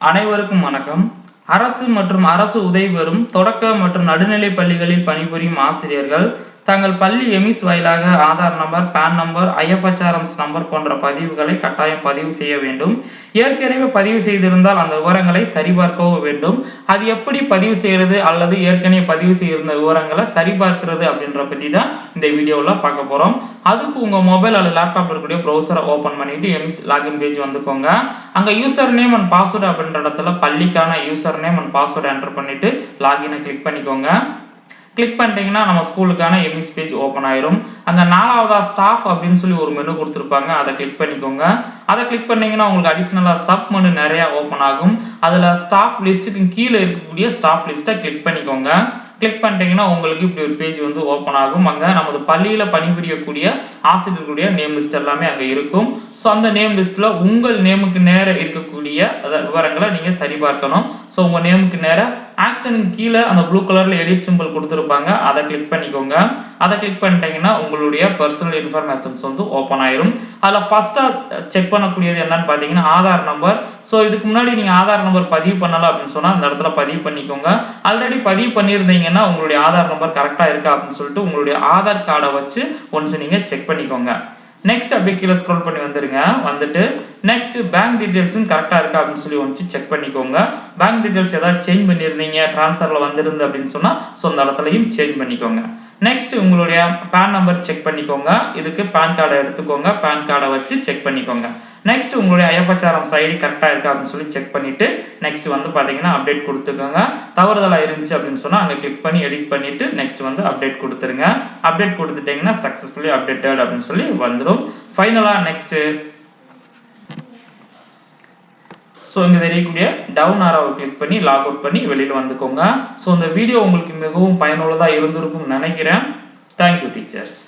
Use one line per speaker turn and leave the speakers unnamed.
அனைவருக்கும் வணக்கம். அரசு மற்றும் அரசு உதவி பெறும் தொடக்க மற்றும் நடுநிலை பள்ளிகளில் பணிபுரியும் ஆசிரியர்கள் தங்கள் பள்ளி எமிஸ் வாயிலாக Aadhaar number PAN number IFHRMS number போன்ற பதிவுகளை கட்டாயம் பதிவு செய்ய வேண்டும். ஏற்கனவே பதிவு செய்திருந்தால் அந்த விவரங்களை சரிபார்க்கவும் வேண்டும். அது எப்படி பதிவு செய்கிறது அல்லது ஏற்கனவே பதிவு செய்திருந்த விவரங்களை சரிபார்க்கிறது அப்படின்ற பற்றி தான் இந்த வீடியோவில் பார்க்க போகிறோம் அதுக்கு உங்கள் மொபைல் அல்லது லேப்டாப் இருக்கக்கூடிய ப்ரௌசரை ஓப்பன் பண்ணிட்டு எமிஸ் லாகின் பேஜ் வந்துக்கோங்க. அங்கே யூசர் நேம் அண்ட் பாஸ்வேர்டு அப்படின்ற இடத்துல பள்ளிக்கான user name and password enter பண்ணிட்டு லாகினை கிளிக் பண்ணிக்கோங்க. கிளிக் பண்ணிட்டீங்கன்னா நம்ம ஸ்கூலுக்கான எம்இஸ் பேஜ் ஓப்பன் ஆயிரும். அந்த நாலாவதா ஸ்டாஃப் அப்படின்னு சொல்லி ஒரு மெனு கொடுத்துருப்பாங்க. அதை கிளிக் பண்ணிக்கோங்க. அதை கிளிக் பண்ணீங்கன்னா உங்களுக்கு அடிஷ்னலாக சப் மெனு நிறையா ஓப்பன் ஆகும். அதில் ஸ்டாஃப் லிஸ்ட்டுக்கு கீழே இருக்கக்கூடிய ஸ்டாஃப் லிஸ்ட்டை கிளிக் பண்ணிக்கோங்க. கிளிக் பண்ணிட்டீங்கன்னா உங்களுக்கு இப்படி ஒரு பேஜ் வந்து ஓப்பன் ஆகும். அங்கே நமது பள்ளியில் பணிபுரியக்கூடிய ஆசிரியர்களுடைய நேம் லிஸ்ட் எல்லாமே அங்கே இருக்கும். ஸோ அந்த நேம் லிஸ்ட்டில் உங்கள் நேமுக்கு நேர இருக்கக்கூடிய விவரங்களை நீங்கள் சரிபார்க்கணும். ஸோ உங்கள் நேமுக்கு நேராக ஆக்ஷனுக்கு கீழே அந்த ப்ளூ கலரில் எடிட் சிம்பிள் கொடுத்துருப்பாங்க. அதை கிளிக் பண்ணிக்கோங்க. அதை கிளிக் பண்ணிட்டீங்கன்னா உங்களுடைய பர்சனல் இன்ஃபர்மேஷன்ஸ் வந்து ஓப்பன் ஆயிரும். அதில் ஃபஸ்ட்டாக செக் பண்ணக்கூடியது என்னன்னு பார்த்தீங்கன்னா ஆதார் நம்பர் ஸோ இதுக்கு முன்னாடி நீங்கள் ஆதார் நம்பர் பதிவு பண்ணலாம் அப்படின்னு சொன்னால் அந்த இடத்துல பதிவு பண்ணிக்கோங்க. ஆல்ரெடி பதிவு பண்ணியிருந்தீங்கன்னா உங்களுடைய ஆதார் நம்பர் கரெக்டாக இருக்கா அப்படின்னு சொல்லிட்டு உங்களுடைய ஆதார் கார்டை வச்சு ஒன்ஸ் நீங்கள் செக் பண்ணிக்கோங்க. நெக்ஸ்ட் அப்படியே கீழே ஸ்க்ரோல் பண்ணி வந்துருங்க. வந்துட்டு நெக்ஸ்ட் பேங்க் டீடைல்ஸும் கரெக்டாக இருக்கா அப்படின்னு சொல்லி ஒன்று செக் பண்ணிக்கோங்க. பேங்க் டீடைல்ஸ் ஏதாவது சேஞ்ச் பண்ணியிருந்தீங்க ட்ரான்ஸ்ஃபரில் வந்திருந்து அப்படின்னு சொன்னால் ஸோ அந்த இடத்துலையும் சேஞ்ச் பண்ணிக்கோங்க. நெக்ஸ்ட் உங்களுடைய பேன் நம்பர் செக் பண்ணிக்கோங்க. இதுக்கு பேன் கார்டை எடுத்துக்கோங்க. பேன் கார்டை வச்சு செக் பண்ணிக்கோங்க. நெக்ஸ்ட் உங்களுடைய ஐஎஃப்ஹெச்ஆர்எம் ஐடி கரெக்டாக இருக்கா அப்படின்னு சொல்லி செக் பண்ணிட்டு நெக்ஸ்ட் வந்து பார்த்தீங்கன்னா அப்டேட் கொடுத்துக்கோங்க. தவறுதலாக இருந்துச்சு அப்படின்னு சொன்னால் அங்கே கிளிக் பண்ணி எடிட் பண்ணிட்டு நெக்ஸ்ட் வந்து அப்டேட் கொடுத்துருங்க. அப்டேட் கொடுத்துட்டீங்கன்னா சக்ஸஸ்ஃபுல்லி அப்டேட்டட் அப்படின்னு சொல்லி வந்துடும் ஃபைனலாக நெக்ஸ்ட்டு ஸோ இங்கே தெரியக்கூடிய டவுன் ஆராவை கிளிக் பண்ணி லாக் அவுட் பண்ணி வெளியில் வந்துக்கோங்க. ஸோ இந்த வீடியோ உங்களுக்கு மிகவும் பயனுள்ளதாக இருந்திருக்கும்னு நினைக்கிறேன். Thank you teachers